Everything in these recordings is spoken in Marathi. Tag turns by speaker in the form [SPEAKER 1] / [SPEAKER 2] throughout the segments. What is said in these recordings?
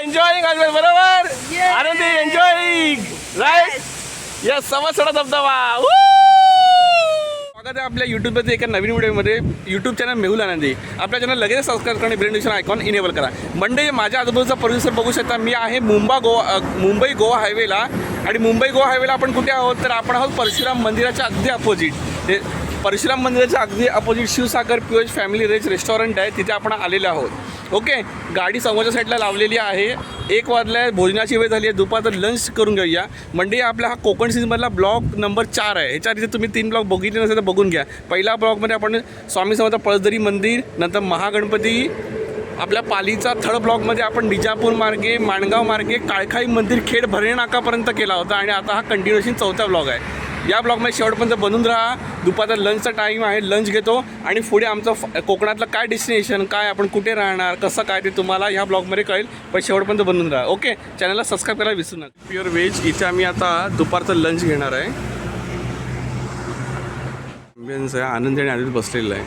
[SPEAKER 1] एन्जॉईंग बरोबर आनंदी एन्जॉईंग राईट यस सवासडा धबधबा Woo! स्वागत आहे आपल्या यूट्यूबमध्ये एका नवीन व्हिडिओमध्ये. यूट्यूब चॅनल मेहुल आनंदी. आपल्या चॅनल लगेच सबस्क्राईब करा ब्रेंडिशन आयकॉन इनेबल करा. मंडे माझ्या आजूबाजूचा परिसर बघू शकता. मी आहे मुंबा गोवा मुंबई गोवा हायवेला आणि मुंबई गोवा हायवेला आपण कुठे आहोत? तर आपण आहोत परशुराम मंदिराच्या अगदी अपोजिट परशुराम मंदिराच्या अगदी अपोजिट शिवसागर प्युएज फॅमिली रेज रेस्टॉरंट आहे. तिथे आपण आलेले आहोत. ओके? गाडी समोरच्या साईडला लावलेली आहे. एक वाजल्या आहे भोजनाची वेळ झाली आहे. दुपारचं लंच करून घेऊया. मंडे आपला हा कोकण सीझनमधला ब्लॉक नंबर चार आहे. ह्याच्या तिथे तुम्ही तीन ब्लॉक बघितले नसेल तर बघून घ्या. पहिल्या ब्लॉकमध्ये आपण स्वामी समर्थ पळसदरी मंदिर नंतर महागणपती आपल्या पालीचा थर्ड ब्लॉकमध्ये आपण निजापूर मार्गे माणगाव मार्गे काळखाई मंदिर खेड भरणे नाकापर्यंत केला होता. आणि आता हा कंटिन्युएशन चौथा ब्लॉक आहे. या ब्लॉगमध्ये शेवटपर्यंत बनून राहा. दुपारचा लंचचा टाईम आहे लंच घेतो. आणि पुढे आमचं फ- कोकणातलं काय डेस्टिनेशन काय आपण कुठे राहणार कसं काय ते तुम्हाला ह्या ब्लॉगमध्ये कळेल. पण शेवटपर्यंत बनून राहा. ओके चॅनलला सबस्क्राईब करायला विसरू नका. प्युअर व्हेज इथे आम्ही आता दुपारचं लंच घेणार आहे. Ambience आहे आनंद आणि आधीच बसलेलं आहे.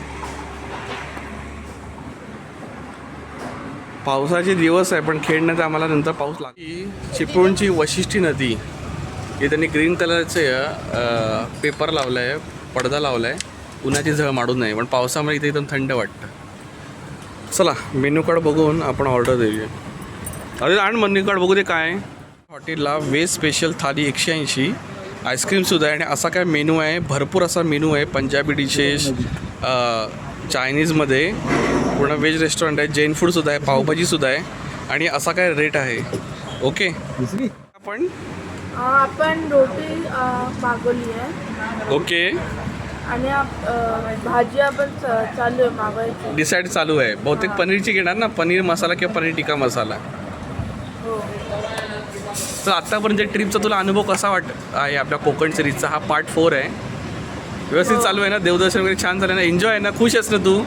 [SPEAKER 1] पावसाचे दिवस आहे पण खेळण्यात आम्हाला नंतर पाऊस लागतो चिपळूणची वशिष्ठी नदी. हे त्यांनी ग्रीन कलरचे पेपर लावला आहे पडदा लावला आहे उन्हाची झळ माडू नये पण पावसामुळे इथे एकदम थंड वाटतं. चला मेन्यू कार्ड बघून आपण ऑर्डर देऊया. अरे आण मेन्यू कार्ड बघू दे काय. हॉटेलला व्हेज स्पेशल थाली एकशे ऐंशी. आईस्क्रीमसुद्धा आहे आणि असा काय मेनू आहे भरपूर असा मेनू आहे पंजाबी डिशेस चायनीजमध्ये पूर्ण व्हेज रेस्टॉरंट आहे जैन फूडसुद्धा आहे पावभाजीसुद्धा आहे. आणि असा काय रेट आहे. ओके आपण
[SPEAKER 2] आपण रोटी मागवली आहे.
[SPEAKER 1] ओके.
[SPEAKER 2] आणि आप- भाजी आपण च- चालू आहे मागवायची.
[SPEAKER 1] डिसाईड चालू आहे. बहुतेक पनीरची घेणार ना? पनीर मसाला किंवा पनीर टिक्का मसाला?
[SPEAKER 2] हो.
[SPEAKER 1] तर आत्तापर्यंत ट्रिपचा तुला अनुभव कसा वाट आहे आपल्या कोकण सिरीजचा? हा पार्ट फोर आहे. व्यवस्थित चालू आहे ना? देवदर्शन वगैरे छान झालं ना? एन्जॉय आहे ना? खुश आहेस ना तू?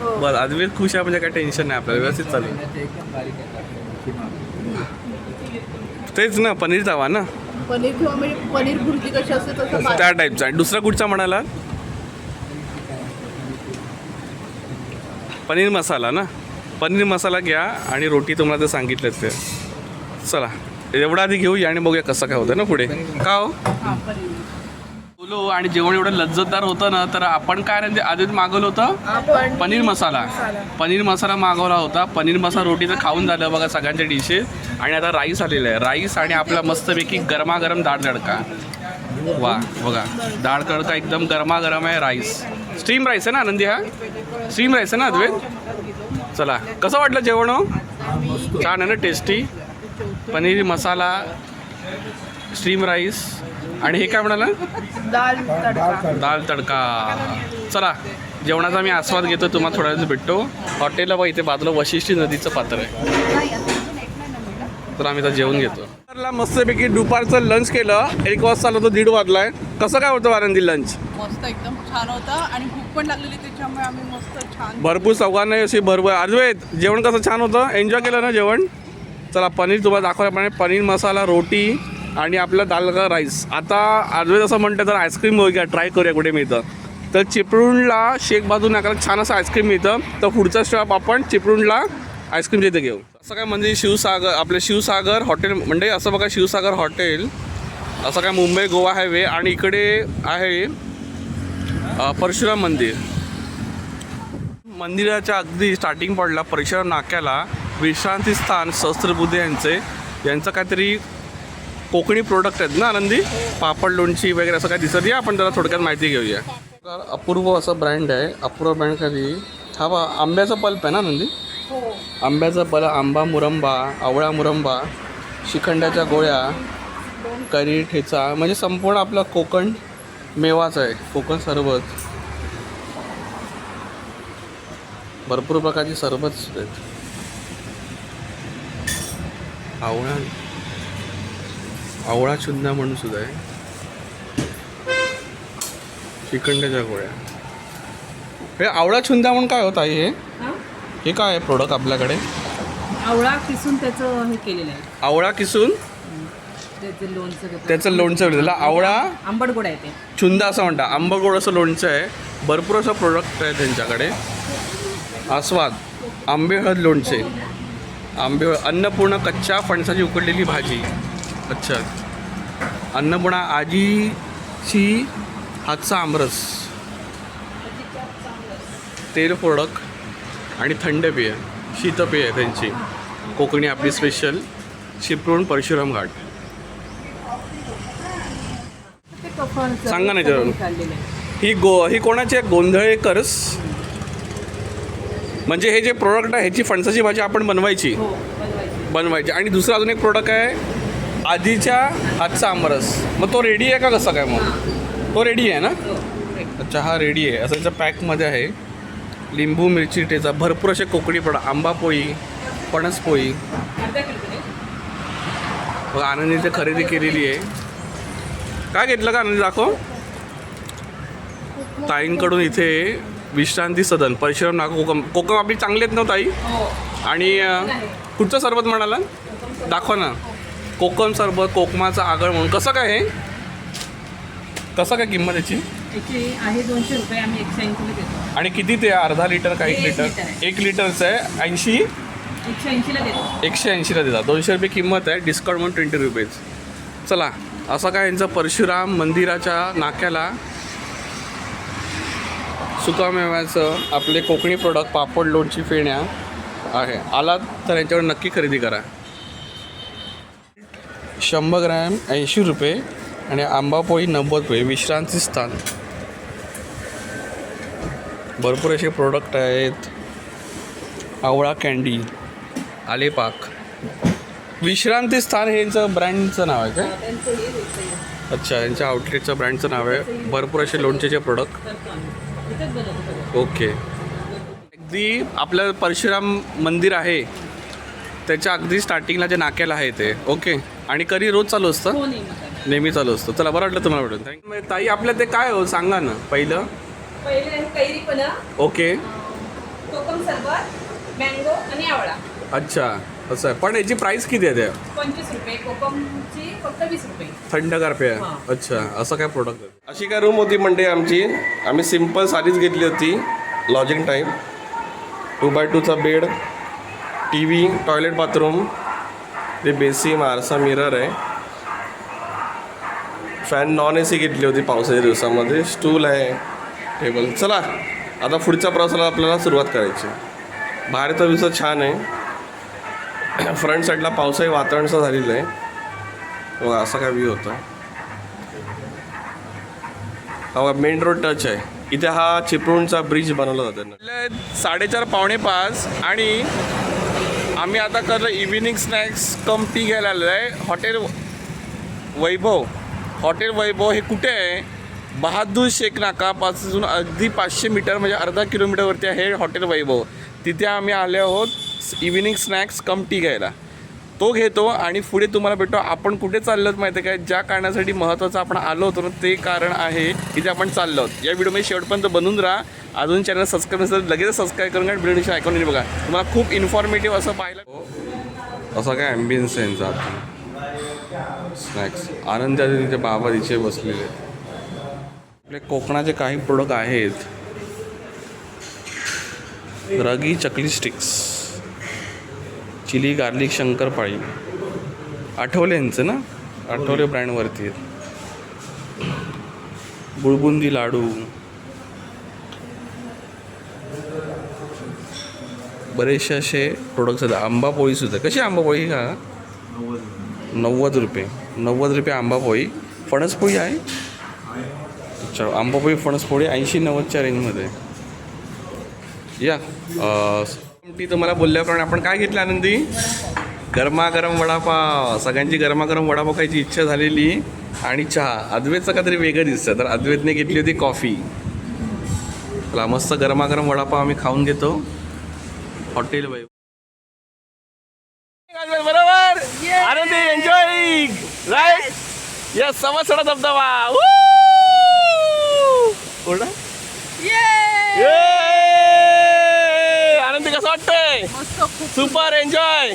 [SPEAKER 2] हो.
[SPEAKER 1] बरं अद्वैत खुश आहे म्हणजे काय टेन्शन नाही आपल्याला. व्यवस्थित चालू आहे. तेच ना पनीर तवा ना?
[SPEAKER 2] पनीर किंवा म्हणजे पनीर भुर्जी कशी असते तसं.
[SPEAKER 1] त्या टाईपचा आणि दुसरा कुठचा म्हणाला? पनीर मसाला ना? पनीर मसाला घ्या आणि रोटी तुम्हाला तर सांगितलं ते. चला एवढं आधी घेऊया आणि बघूया कसं काय होतं ना पुढे. का हो. बोलो आणि जेवण एवढं लज्जतदार होतं ना तर आपण काय आधीच मागवलं होतं? पनीर मसाला. पनीर मसाला मागवला होता. पनीर मसाला रोटी तर खाऊन झालं बघा सगळ्यांच्या डिशेस आणि आता राईस आलेलं आहे. राईस आणि आपला मस्तपैकी गरमागरम डाळ तडका. वा बघा. डाळ तडका एकदम गरमागरम आहे राईस स्टीम राईस आहे ना आनंदी हा? स्टीम राईस आहे ना अद्वैत? चला. कसं वाटलं जेवण हो? छान आहे ना tasty paneer masala steam rice आणि हे काय म्हणाला?
[SPEAKER 2] दाल तडका.
[SPEAKER 1] दाल तडका. चला जेवणाचा मी आस्वाद घेतो तुम्हाला थोड्या वेळात भेटतो. हॉटेलला बघा इथे बाजूला वशिष्ठी नदीचं पात्र आहे. तर आम्ही आता जेवण घेतो. मस्तपैकी दुपारचं लंच केलं. एक वाजता आलं तर दीड वाजलाय. कसं काय होतं आनंदी लंच
[SPEAKER 3] मस्त एकदम छान होतं. आणि भूक पण लागलेली त्याच्यामुळे आम्ही मस्त छान
[SPEAKER 1] भरपूर चौघांना अशी भरपूर. अद्वैत जेवण कसं छान होतं? एन्जॉय केलं ना जेवण? चला पनीर तुम्हाला दाखवल्याप्रमाणे. पनीर मसाला रोटी आणि आपलं दालगा राईस. आता अद्वैत असं म्हणतं तर आईस्क्रीम वगैरे ट्राय करूया कुठे मिळतं. तर चिपळूणला शेक बाजू नाकाला छान असं आईस्क्रीम मिळतं. तर पुढचा स्टॉप आपण चिपळूणला आईस्क्रीम तिथे घेऊ. असं काय म्हणजे शिवसागर आपलं शिवसागर हॉटेल म्हणजे असं बघा शिवसागर हॉटेल असं काय मुंबई गोवा हायवे आणि इकडे आहे परशुराम मंदिर. मंदिराच्या अगदी स्टार्टिंग पॉईंटला परशुराम नाक्याला विश्रांती स्थान सहस्त्रबुद्धे यांचे. यांचं काहीतरी कोकणी प्रोडक्ट आहेत ना आनंदी? पापड लोणची वगैरे असं काय दिसत या आपण जरा थोडक्यात माहिती घेऊया. तर अपूर्व असं ब्रँड आहे. अपूर्व ब्रँड खाली हा बा आंब्याचा पल्प आहे ना आनंदी?
[SPEAKER 2] हो.
[SPEAKER 1] आंब्याचा पल आंबा मुरंबा आवळा मुरंबा शिखंड्याच्या गोळ्या करी ठेचा म्हणजे संपूर्ण आपलं कोकण मेवाच आहे. कोकण सरबत. भरपूर प्रकारची सरबत आहेत. आवळा. आवळा चुंदा म्हणून सुद्धा आहे. शिखंड्याच्या गोळ्या. हे आवळा चुंदा म्हणून काय होत आहे हे? हे? काय आहे प्रोडक्ट आपल्याकडे?
[SPEAKER 3] आवळा किसून त्याचं हे केलेलं आहे.
[SPEAKER 1] आवळा किसून?
[SPEAKER 3] त्याचं लोणचं.
[SPEAKER 1] त्याचं लोणचं त्याला आवळा?
[SPEAKER 3] आंबट गोड आहे ते.
[SPEAKER 1] चुंदा असं म्हणतात. आंबगोड असं लोणचं आहे. भरपूर असं प्रोडक्ट आहे त्यांच्याकडे. आस्वाद आंबे हळद लोणचे. आंबे अन्नपूर्ण कच्च्या फणसाची उकडलेली भाजी. अच्छा. अन्नपूर्णा आजीची हातचा आमरस. तेल फोडक आणि थंड पेय शीतपेय आहे त्यांची. कोकणी आपली स्पेशल चिपळूण परशुराम घाट. सांगा ना जरा. ही गो ही कोणाची आहे? गोंधळेकर्स म्हणजे हे जे प्रोडक्ट आहे ह्याची फणसाची भाजी आपण बनवायची. बनवायची. आणि दुसरा अजून एक प्रोडक्ट आहे आधीच्या हातचा आमरस. मग तो रेडी आहे का कसा काय मग? तो रेडी आहे ना? अच्छा हा रेडी आहे. असं याच्या पॅकमध्ये आहे. लिंबू मिरची ठेचा भरपूर असे कोकणी प्रोडक्ट आंबा पोळी फणस पोळी. बघ आनंदीची खरेदी केलेली आहे. काय घेतलं का आनंदी? दाखव. ताईंकडून इथे विश्रांती सदन. परशुराम नागो कोकम. कोकम आपली चांगली आहेत ना ताई? आणि अं, कुठचं सरबत म्हणाला दाखवा ना. कोकम सरबत कोकमाचं आगळ म्हणून. कसं काय हे? कसं काय किंमत याची?
[SPEAKER 4] याची आहे दोनशे रुपये आम्ही एकशे ऐंशीला देतो.
[SPEAKER 1] आणि किती ते अर्धा लिटर का एक
[SPEAKER 4] एक
[SPEAKER 1] लिटर?
[SPEAKER 4] लिटर आहे.
[SPEAKER 1] एक लिटरचं आहे. ऐंशी?
[SPEAKER 4] एकशे ऐंशीला देतो.
[SPEAKER 1] एकशे ऐंशीला देतात. दोनशे रुपये किंमत आहे. डिस्काउंट म्हणून ट्वेंटी रुपीज चला असं काय यांचं परशुराम मंदिराच्या नाक्याला सुकामेव्याचं आपले कोकणी प्रोडक्ट पापड लोणची फेण्या आहे. आलात तर यांच्यावर नक्की खरेदी करा. शंभर ग्रॅम ऐंशी रुपये आणि आंबापोळी नव्वद रुपये विश्रांती स्थान. भरपूर असे प्रोडक्ट आहेत. आवळा कँडी आलेपाक. विश्रांती स्थान हे यांचं ब्रँडचं नाव आहे काय? अच्छा यांच्या आउटलेटचं ब्रँडचं नाव आहे. भरपूर असे लोणचेचे प्रोडक्ट ओके अगदी आपलं परशुराम मंदिर आहे. त्याच्या अगदी स्टार्टिंगला जे नाक्याला आहे ते. ओके आणि कधी रोज चालू असतं?
[SPEAKER 4] हो नाही मग.
[SPEAKER 1] नेहमी चालू असतं. चला बरं वाटलं तुम्हाला भेटून. थँक्यू ताई आपल्या ते काय हो? सांगा ना पहिलं.
[SPEAKER 5] पहिले आहे कैरी पना
[SPEAKER 1] ओके
[SPEAKER 5] कोकम सरबत मँगो आणि आवळा.
[SPEAKER 1] अच्छा असं आहे. पण याची प्राईस किती आहे त्या
[SPEAKER 5] पंचवीस रुपये. कोकमची फक्त वीस रुपये.
[SPEAKER 1] थंडगार पेय. अच्छा असं काय प्रोडक्ट आहे? अशी काय रूम होती म्हणजे आमची. आम्ही सिंपल साडीच घेतली होती. Lodging type two by टूचा bed T V toilet bathroom ते बेसिन आरसा मिरर आहे. फॅन नॉन ए सी घेतली होती पावसाच्या दिवसामध्ये. स्टूल आहे टेबल चला आता पुढच्या प्रवासाला आपल्याला सुरुवात करायची. बाहेरचा व्यवस्था छान आहे. फ्रंट साईडला पावसाळी वातावरणचं झालेलं आहे. बघा असा काय व्ह्यू होता. बघा मेन रोड टच आहे. इथे हा चिपळूणचा ब्रिज बनवला जातो. साडेचार पावणे पाच आणि आम्ही आता करलं इव्हिनिंग स्नॅक्स कम टी घ्यायला आलेलो आहे. हॉटेल वैभव हॉटेल वैभव हे कुठे आहे? बहादूर शेख नाकापासून अगदी पाचशे मीटर म्हणजे अर्धा किलोमीटरवरती आहे हॉटेल वैभव. तिथे आम्ही आले आहोत इव्हिनिंग स्नॅक्स कम टी घ्यायला. तो घेतो आणि पुढे तुम्हाला भेटतो. आपण कुठे चाललो माहिती आहे काय ज्या कारणासाठी महत्त्वाचं आपण आलो होतो ना ते कारण आहे इथे आपण चाललो आहोत. या व्हिडिओमध्ये शेवटपर्यंत बनून राहा. अजून चॅनल सबस्क्राईब नसेल लगेच सबस्क्राईब करून घ्या व्हिडिओशी ऐकून बघा. तुम्हाला खूप इन्फॉर्मेटिव्ह असं पाहिलं हो. असं काय ॲम्बियन्स आहे यांचा. स्नॅक्स आनंद तिथे बाबा तिचे बसलेले आपले कोकणाचे काही प्रोडक्ट आहेत. Ragi chakli sticks chilli garlic shankarpali. Athavale यांचं ना? आठवले ब्रँडवरती. आहेत गुळबुंदी लाडू. बरेचसे असे प्रोडक्ट्स आहेत. आंबा पोळीसुद्धा कशी आंबा पोळी का नव्वद रुपये. नव्वद रुपये. आंबा पोळी. फणसपोळी आहे? अच्छा आंबापोळी फणसपोळी ऐंशी नव्वदच्या रेंजमध्ये या ती तुम्हाला बोलल्याप्रमाणे आपण काय घेतलं आनंदी? गरमागरम वडापाव. सगळ्यांची गरमागरम वडापाव खायची इच्छा झालेली आणि चहा. अद्वैतचं काहीतरी वेगळं दिसतं. तर अद्वैतने घेतली होती कॉफी. चला मस्त गरमागरम वडापाव आम्ही खाऊन घेतो. हॉटेल बाई. बरोबर? आनंदी एन्जॉय राईट यस सवासडा धबधबा कोणा आनंदी कसं वाटतंय
[SPEAKER 3] मस्त खूप
[SPEAKER 1] सुपर एन्जॉय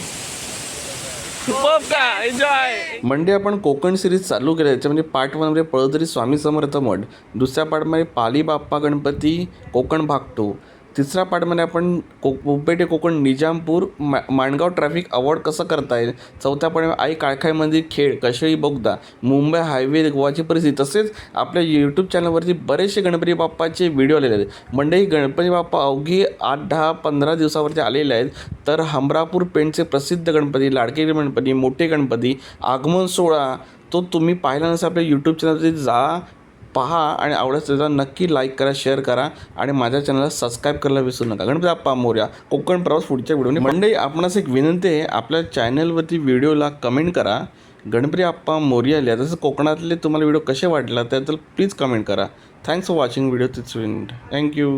[SPEAKER 1] सुपर का? एन्जॉय मंडे आपण कोकण सिरीज चालू केलं त्याच्यामध्ये पार्ट म्हणजे पळदरी स्वामी समर्थ मठ. दुसऱ्या पार्टमध्ये पाली बाप्पा गणपती कोकण भाग टू तिसरा पार्टमध्ये आपण को मुंबई कोकण निजामपूर मा माणगाव ट्रॅफिक अवॉर्ड कसं करता येईल? चौथ्या पार्ट आई काळखाईमध्ये खेळ कशेळी बोगदा मुंबई हायवे गोवाची परिस्थिती. तसेच आपल्या यूट्यूब चॅनलवरती बरेचसे गणपती बाप्पाचे व्हिडिओ आलेले आहेत. मंडळी गणपती बाप्पा अवघी आठ दहा पंधरा दिवसावरती आलेले आहेत. तर हमरापूर पेंटचे प्रसिद्ध गणपती लाडके गणपती मोठे गणपती आगमन सोहळा तो तुम्ही पाहिला नसेल आपल्या यूट्यूब चॅनलवरती जा. पहा आणि आवडत असेल तर नक्की लाईक करा शेअर करा आणि माझ्या चॅनलला सबस्क्राईब करायला विसरू नका. गणपती आप्पा मोर्या कोकण प्रवास पुढच्या व्हिडिओने मंडळी आपणास एक विनंती आहे आपल्या चॅनलवरती व्हिडिओला कमेंट करा. गणपती आप्पा मोर्या लिहा. तसं कोकणातले तुम्हाला व्हिडिओ कसे वाटला त्याबद्दल प्लीज कमेंट करा. थँक्स फॉर वॉचिंग व्हिडिओ तिथं थँक्यू